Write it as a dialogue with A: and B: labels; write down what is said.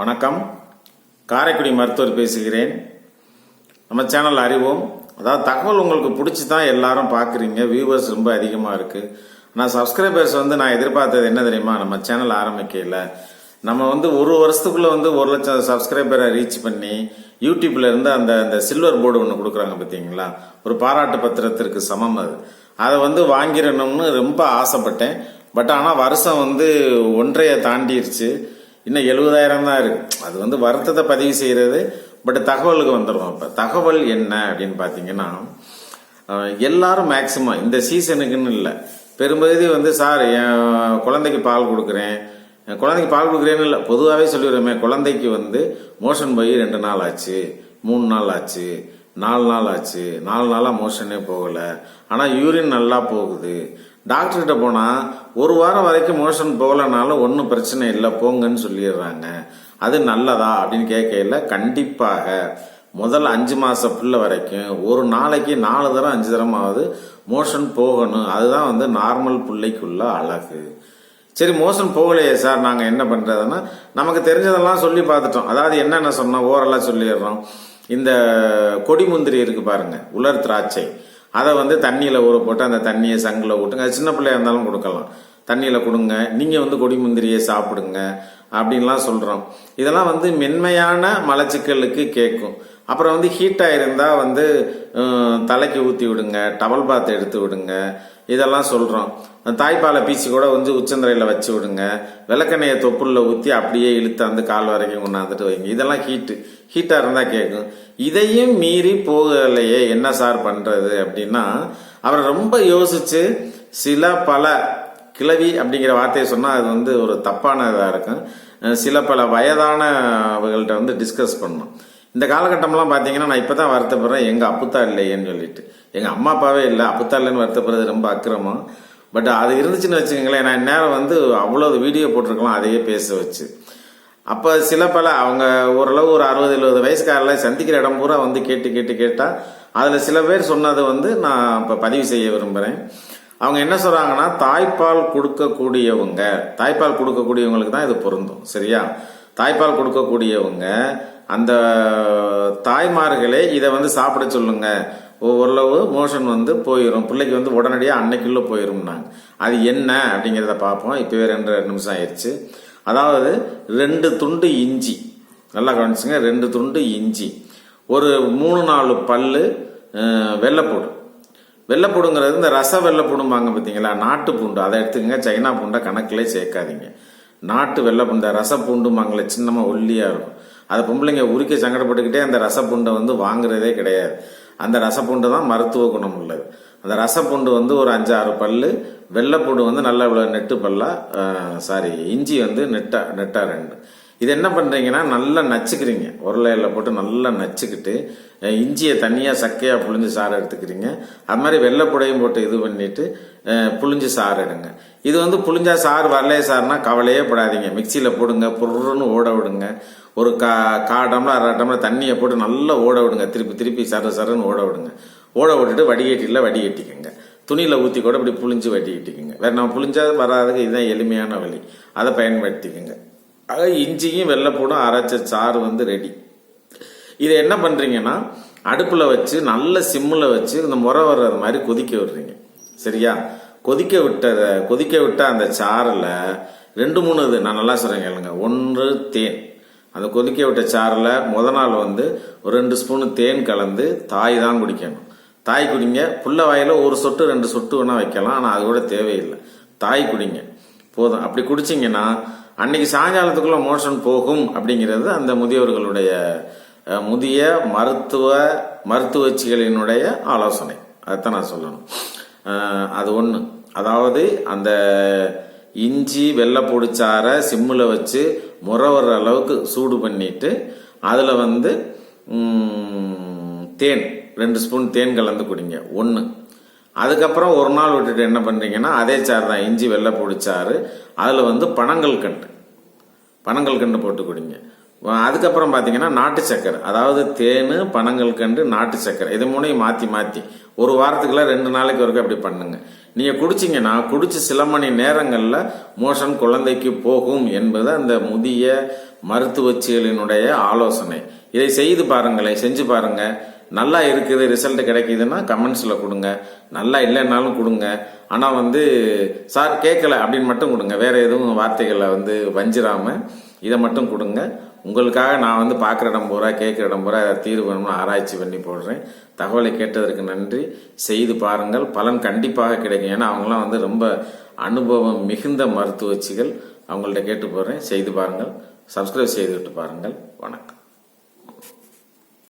A: வணக்கம். காரைக்குடி மருத்துவர் பேசுகிறேன். நம்ம சேனல் அறிவோம். அதாவது தகவல் உங்களுக்கு பிடிச்சி தான் எல்லாரும் பார்க்குறீங்க வியூவர்ஸ் ரொம்ப அதிகமாக இருக்குது நான் சப்ஸ்கிரைபர்ஸ் வந்து நான் எதிர்பார்த்தது என்ன தெரியுமா? நம்ம சேனல் ஆரம்பிக்கல நம்ம வந்து ஒரு வருஷத்துக்குள்ளே வந்து ஒரு லட்சம் சப்ஸ்கிரைபரை ரீச் பண்ணி யூடியூப்ல இருந்து அந்த அந்த சில்வர் போர்டு ஒன்று கொடுக்குறாங்க பார்த்தீங்களா ஒரு பாராட்டு பத்திரத்திற்கு சமம் அது. அதை வந்து வாங்கிடணும்னு ரொம்ப ஆசைப்பட்டேன். பட் ஆனால் வருஷம் வந்து ஒன்றையை தாண்டிருச்சு. இன்னும் எழுபதாயிரம் தான் இருக்கு. அது வந்து வருத்தத்தை பதிவு செய்கிறது பட் தகவலுக்கு வந்துடும் இப்போ. தகவல் என்ன அப்படின்னு பார்த்தீங்கன்னா எல்லாரும் மேக்சிமம் இந்த சீசனுக்குன்னு இல்லை. பெரும்பகுதி வந்து சார் என் குழந்தைக்கு பால் கொடுக்குறேன். என் குழந்தைக்கு பால் கொடுக்குறேன்னு இல்லை. பொதுவாகவே சொல்லிடுறோமே குழந்தைக்கு வந்து மோஷன் போய் ரெண்டு நாள் ஆச்சு மூணு நாள் ஆச்சு நாலு நாள் ஆச்சு நாலு நாளாக மோஷனே போகலை. ஆனால் யூரின் நல்லா போகுது. டாக்டர்கிட்ட போனால் ஒரு வாரம் வரைக்கும் மோஷன் போகலனாலும் ஒன்றும் பிரச்சனை இல்லை போங்கன்னு சொல்லிடுறாங்க. அது நல்லதா அப்படின்னு கேட்கல கண்டிப்பாக. முதல் அஞ்சு மாத புள்ள வரைக்கும் ஒரு நாளைக்கு நாலு தரம் அஞ்சு தரமாவது மோஷன் போகணும். அதுதான் வந்து நார்மல் பிள்ளைக்குள்ள அழகு. சரி மோஷன் போகலையே சார் நாங்கள் என்ன பண்ணுறதுன்னா நமக்கு தெரிஞ்சதெல்லாம் சொல்லி பார்த்துட்டோம். அதாவது என்னென்ன சொன்னோம் ஓரெல்லாம் சொல்லிடுறோம். இந்த கொடி முந்திரி இருக்கு பாருங்க உலர் திராட்சை. அதை வந்து தண்ணியில் ஊற போட்டு அந்த தண்ணியை சங்கில் ஊட்டுங்க. அது சின்ன பிள்ளையா இருந்தாலும் கொடுக்கலாம். தண்ணியில் கொடுங்க. நீங்கள் வந்து கொடி முந்திரியை சாப்பிடுங்க அப்படின்லாம் சொல்கிறோம் இதெல்லாம் வந்து மென்மையான மலச்சிக்கலுக்கு கேட்கும். அப்புறம் வந்து ஹீட்டாக இருந்தால் வந்து தலைக்கு ஊற்றி விடுங்க டவல் பாத் எடுத்து விடுங்க இதெல்லாம் சொல்கிறோம் தாய்ப்பாலை பீச்சி கூட வந்து உச்சந்தரையில் வச்சு விடுங்க. விளக்கெண்ணையை தொப்புளில் ஊற்றி அப்படியே இழுத்து அந்த கால் வரைக்கும் கொண்டாந்துட்டு வைங்க. இதெல்லாம் ஹீட்டு ஹீட்டாக இருந்தால் கேட்கும் இதையும் மீறி போகலையே என்ன சார் பண்ணுறது அப்படின்னா அவர் ரொம்ப யோசித்து சில பல கிளவி அப்படிங்கிற வார்த்தையை சொன்னால் அது வந்து ஒரு தப்பான இதாக இருக்கும் சில பல வயதானவர்கள்ட்ட வந்து டிஸ்கஸ் பண்ணணும். இந்த காலகட்டம்லாம் பார்த்தீங்கன்னா நான் இப்போ தான் வருத்தப்படுறேன். எங்கள் அப்புத்தா இல்லையேன்னு சொல்லிட்டு. எங்கள் அம்மா அப்பாவே இல்லை. அப்புத்தா இல்லைன்னு வருத்தப்படுறது ரொம்ப அக்கிரமம். பட் அது இருந்துச்சுன்னு வச்சுக்கோங்களேன். நான் நேரம் வந்து அவ்வளோ வீடியோ போட்டிருக்கலாம். அதையே பேச வச்சு. அப்போ சில பல அவங்க ஓரளவு ஒரு அறுபது எழுபது வயசுக்காரில் சந்திக்கிற இடம் பூரா வந்து கேட்டு கேட்டு கேட்டால் அதில் சில பேர் சொன்னதை வந்து நான் இப்போ பதிவு செய்ய விரும்புகிறேன் அவங்க என்ன சொல்கிறாங்கன்னா தாய்ப்பால் கொடுக்கக்கூடியவங்க தாய்ப்பால் கொடுக்கக்கூடியவங்களுக்கு தான் இது பொருந்தும். சரியா? தாய்ப்பால் கொடுக்கக்கூடியவங்க அந்த தாய்மார்களே இதை வந்து சாப்பிட சொல்லுங்க. ஓரளவு மோஷன் வந்து போயிடும் பிள்ளைக்கு வந்து உடனடியாக அன்னைக்குள்ள போயிரும்னாங்க. அது என்ன அப்படிங்கிறத பார்ப்போம். இப்போவே ரெண்டு நிமிஷம் ஆயிடுச்சு அதாவது ரெண்டு துண்டு இஞ்சி. நல்லா கவனிச்சுங்க. ரெண்டு துண்டு இஞ்சி. ஒரு மூணு நாலு பல்லு வெள்ளைப்பூடு வெள்ளைப்பூடுங்கிறது இந்த ரச வெள்ளைப்பூடும்பாங்க பார்த்தீங்களா நாட்டு பூண்டு அதை எடுத்துக்கங்க. சைனா பூண்டை கணக்கிலே சேர்க்காதீங்க. நாட்டு வெள்ளை பூண்டு ரச பூண்டுமாங்களே சின்னமாக ஒல்லியாக இருக்கும். அதை பொம்பளைங்க உரிக்க சங்கடப்பட்டுக்கிட்டே அந்த ரசப்புண்டை வந்து வாங்குறதே கிடையாது. அந்த ரசப்பூண்டு தான் மருத்துவ குணம் உள்ளது. அந்த ரசப்பூண்டு வந்து ஒரு அஞ்சாறு பல்லு வெள்ளைப்பூண்டு வந்து நல்ல இவ்வளோ நெட்டு பல்லா சாரி இஞ்சி வந்து நெட்டா நெட்டா ரெண்டு. இது என்ன பண்ணுறீங்கன்னா நல்லா நச்சுக்கிறீங்க. உருளையில் போட்டு நல்லா நச்சுக்கிட்டு இஞ்சியை தனியாக சக்கையாக புழிஞ்சு சாறு எடுத்துக்கிறீங்க. அது மாதிரி வெள்ளைப்புடையும் போட்டு இது பண்ணிவிட்டு புளிஞ்சு புழிஞ்சு சாறு எடுங்க. இது வந்து புளிஞ்சா சாறு வரலையே சாருன்னா கவலையே படாதீங்க. மிக்சியில் போடுங்க புருன்னு ஓட விடுங்க. ஒரு கா கா டம்ளர் அரை டம்ளர் தண்ணியை போட்டு நல்லா ஓட விடுங்க. திருப்பி திருப்பி சர சரன்னு ஓட விடுங்க. ஓட விட்டுட்டு வடிகட்டியில் வடிகட்டிக்கோங்க. துணியில் ஊற்றி கூட இப்படி புழிஞ்சு வடிகட்டிக்கங்க. வேறு நம்ம புளிஞ்சா வராதுக்கு இதுதான் எளிமையான வழி. அதை பயன்படுத்திக்கோங்க. அது இஞ்சியும் வெள்ளைப்பூடும் அரைச்ச சாறு வந்து ரெடி இதை என்ன பண்ணுறீங்கன்னா அடுப்பில் வச்சு நல்ல சிம்மில் வச்சு இந்த முறை வர்றது மாதிரி கொதிக்க விடுறீங்க. சரியா? கொதிக்க விட்டதை கொதிக்க விட்ட அந்த சாறில் ரெண்டு மூணு இது நான் நல்லா சொல்கிறேன் கேளுங்க. ஒன்று தேன். அந்த கொதிக்க விட்ட சாறில் முத நாள் வந்து ஒரு ரெண்டு ஸ்பூனு தேன் கலந்து தாய் தான் குடிக்கணும். தாய் குடிங்க. புள்ள வாயில் ஒரு சொட்டு ரெண்டு சொட்டு வேணால் வைக்கலாம். ஆனால் அது கூட தேவையில்லை. தாய் குடிங்க. போதும். அப்படி குடிச்சிங்கன்னா அன்னைக்கு சாயங்காலத்துக்குள்ள மோஷன் போகும் அப்படிங்கிறது அந்த முதியவர்களுடைய முதிய மருத்துவ மருத்துவச்சிகளினுடைய ஆலோசனை. அதைத்தான் நான் சொல்லணும். அது ஒன்று அதாவது அந்த இஞ்சி வெள்ளை சாறை சிம்மில் வச்சு முறை வர்ற அளவுக்கு சூடு பண்ணிட்டு அதில் வந்து தேன் ரெண்டு ஸ்பூன் தேன் கலந்து குடிங்க. ஒன்று அதுக்கப்புறம் ஒரு நாள் விட்டுட்டு என்ன பண்ணுறீங்கன்னா அதே சாறு தான் இஞ்சி வெள்ளை பொடிச்சாறு. அதில் வந்து பனங்கள் கண்டு பனங்கள் கண்டு போட்டு குடிங்க. அதுக்கப்புறம் பார்த்தீங்கன்னா நாட்டு சக்கரை. அதாவது தேன் பனங்கள் கண்டு நாட்டு சக்கரை. இது மூணையும் மாற்றி மாற்றி ஒரு வாரத்துக்குள்ள ரெண்டு நாளைக்கு வரைக்கும் அப்படி பண்ணுங்க. நீங்கள் குடிச்சிங்கன்னா குடிச்சு சில மணி நேரங்களில் மோஷன் குழந்தைக்கு போகும் என்பது அந்த முதிய மருத்துவச்சிகளினுடைய ஆலோசனை. இதை செய்து பாருங்களேன் செஞ்சு பாருங்கள் நல்லா இருக்குது ரிசல்ட் கிடைக்குதுன்னா கமெண்ட்ஸில் கொடுங்க. நல்லா இல்லைன்னாலும் கொடுங்க. ஆனால் வந்து சார் கேட்கல அப்படின்னு மட்டும் கொடுங்க. வேறு எதுவும் வார்த்தைகளை வந்து வஞ்சிராமல் இதை மட்டும் கொடுங்க. உங்களுக்காக நான் வந்து பார்க்குற இடம் பூரா கேட்குற இடம் பூரா தீர்வு வேணும்னு ஆராய்ச்சி பண்ணி போடுறேன். தகவலை கேட்டதற்கு நன்றி. செய்து பாருங்கள். பலன் கண்டிப்பாக கிடைக்கும். ஏன்னா அவங்களாம் வந்து ரொம்ப அனுபவம் மிகுந்த மருத்துவச்சிகள். அவங்கள்ட்ட கேட்டு போடுறேன். செய்து பாருங்கள். சப்ஸ்கிரைப் செய்துவிட்டு பாருங்கள். வணக்கம்.